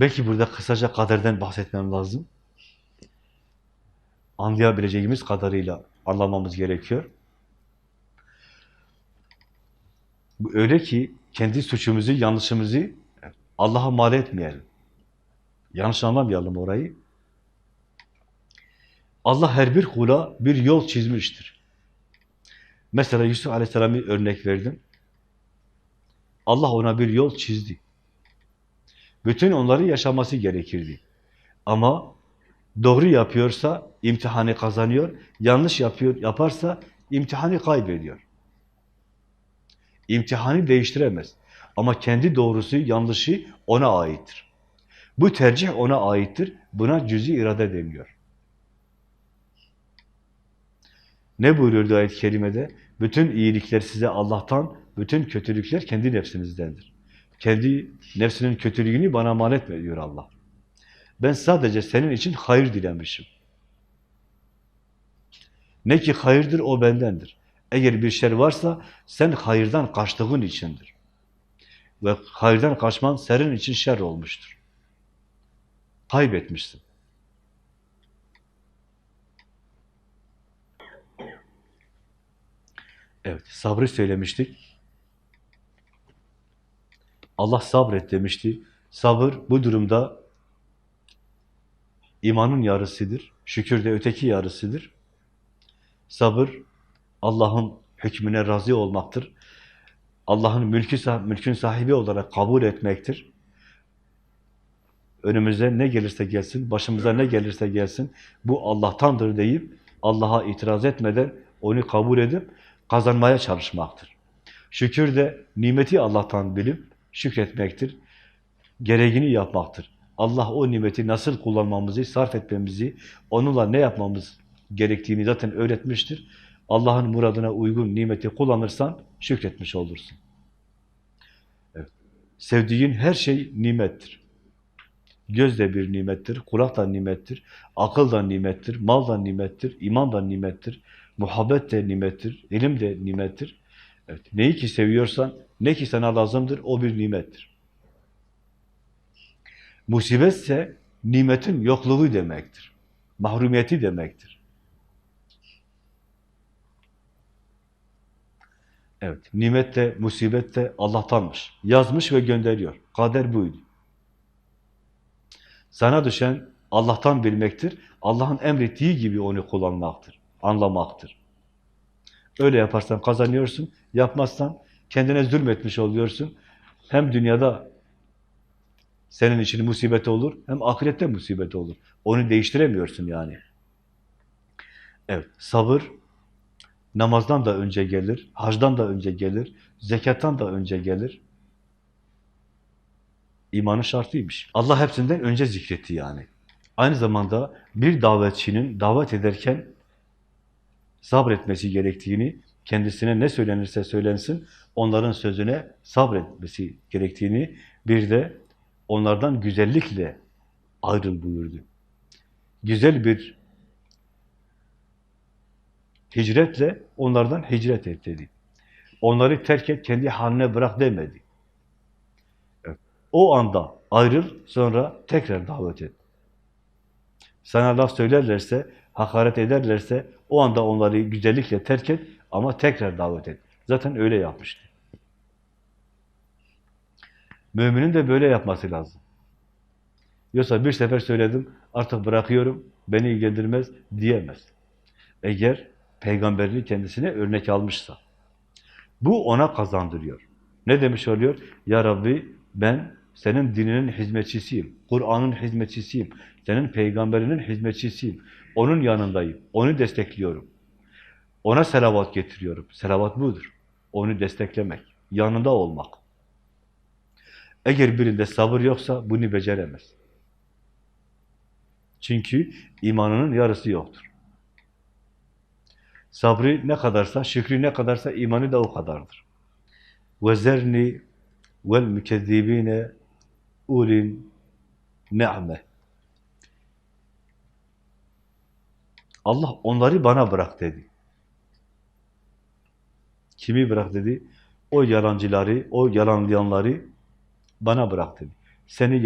Belki burada kısaca kaderden bahsetmem lazım. Anlayabileceğimiz kadarıyla anlamamız gerekiyor. Bu öyle ki kendi suçumuzu, yanlışımızı Allah'a mal etmeyelim. Yanlış anlamayalım orayı. Allah her bir kula bir yol çizmiştir. Mesela Yusuf Aleyhisselam'ı örnek verdim. Allah ona bir yol çizdi. Bütün onları yaşaması gerekirdi. Ama doğru yapıyorsa imtihanı kazanıyor, yanlış yapıyor yaparsa imtihanı kaybediyor. İmtihanı değiştiremez. Ama kendi doğrusu, yanlışı ona aittir. Bu tercih ona aittir. Buna cüzi irade deniyor. Ne buyuruyordu ayet-i kerimede? Bütün iyilikler size Allah'tan, bütün kötülükler kendi nefsinizdendir. Kendi nefsinin kötülüğünü bana mal etme diyor Allah. Ben sadece senin için hayır dilemişim. Ne ki hayırdır o bendendir. Eğer bir şer varsa sen hayırdan kaçtığın içindir. Ve hayırdan kaçman senin için şer olmuştur. Kaybetmişsin. Evet, sabrı söylemiştik. Allah sabret demişti. Sabır bu durumda imanın yarısıdır. Şükür de öteki yarısıdır. Sabır Allah'ın hükmüne razı olmaktır. Allah'ın mülkü, mülkün sahibi olarak kabul etmektir. Önümüze ne gelirse gelsin, başımıza ne gelirse gelsin, bu Allah'tandır deyip Allah'a itiraz etmeden onu kabul edip kazanmaya çalışmaktır. Şükür de nimeti Allah'tan bilip şükretmektir. Gereğini yapmaktır. Allah o nimeti nasıl kullanmamızı, sarf etmemizi, onunla ne yapmamız gerektiğini zaten öğretmiştir. Allah'ın muradına uygun nimeti kullanırsan şükretmiş olursun. Evet. Sevdiğin her şey nimettir. Göz de bir nimettir, kulak da nimettir, akıl da nimettir, mal da nimettir, iman da nimettir, muhabbet de nimettir, ilim de nimettir. Evet. Neyi ki seviyorsan, ne ki sana lazımdır, o bir nimettir. Musibetse nimetin yokluğu demektir. Mahrumiyeti demektir. Evet, nimet de, musibet de Allah'tanmış. Yazmış ve gönderiyor. Kader buydu. Sana düşen Allah'tan bilmektir. Allah'ın emrettiği gibi onu kullanmaktır, anlamaktır. Öyle yaparsan kazanıyorsun, yapmazsan kendine zulmetmiş oluyorsun. Hem dünyada senin için musibet olur, hem ahirette musibet olur. Onu değiştiremiyorsun yani. Evet, sabır namazdan da önce gelir, hacdan da önce gelir, zekattan da önce gelir. İmanın şartıymış. Allah hepsinden önce zikretti yani. Aynı zamanda bir davetçinin davet ederken sabretmesi gerektiğini, kendisine ne söylenirse söylensin, onların sözüne sabretmesi gerektiğini, bir de onlardan güzellikle ayrıl buyurdu. Güzel bir hicretle onlardan hicret et dedi. Onları terk et, kendi haline bırak demedi. O anda ayrıl, sonra tekrar davet et. Sana laf söylerlerse, hakaret ederlerse, o anda onları güzellikle terk et ama tekrar davet et. Zaten öyle yapmıştı. Müminin de böyle yapması lazım. Yoksa bir sefer söyledim, artık bırakıyorum, beni ilgilendirmez diyemez. Eğer peygamberini kendisine örnek almışsa. Bu ona kazandırıyor. Ne demiş oluyor? Ya Rabbi ben senin dininin hizmetçisiyim. Kur'an'ın hizmetçisiyim. Senin peygamberinin hizmetçisiyim. Onun yanındayım. Onu destekliyorum. Ona selavat getiriyorum. Selavat budur. Onu desteklemek. Yanında olmak. Eğer birinde sabır yoksa bunu beceremez. Çünkü imanının yarısı yoktur. Sabrı ne kadarsa, şükrü ne kadarsa imanı da o kadardır. وَزَرْنِ وَالْمُكَذِّب۪ينَ ulin ne'me. Allah onları bana bırak dedi. Kimi bırak dedi? O yalancıları, o yalanlayanları bana bırak dedi. Seni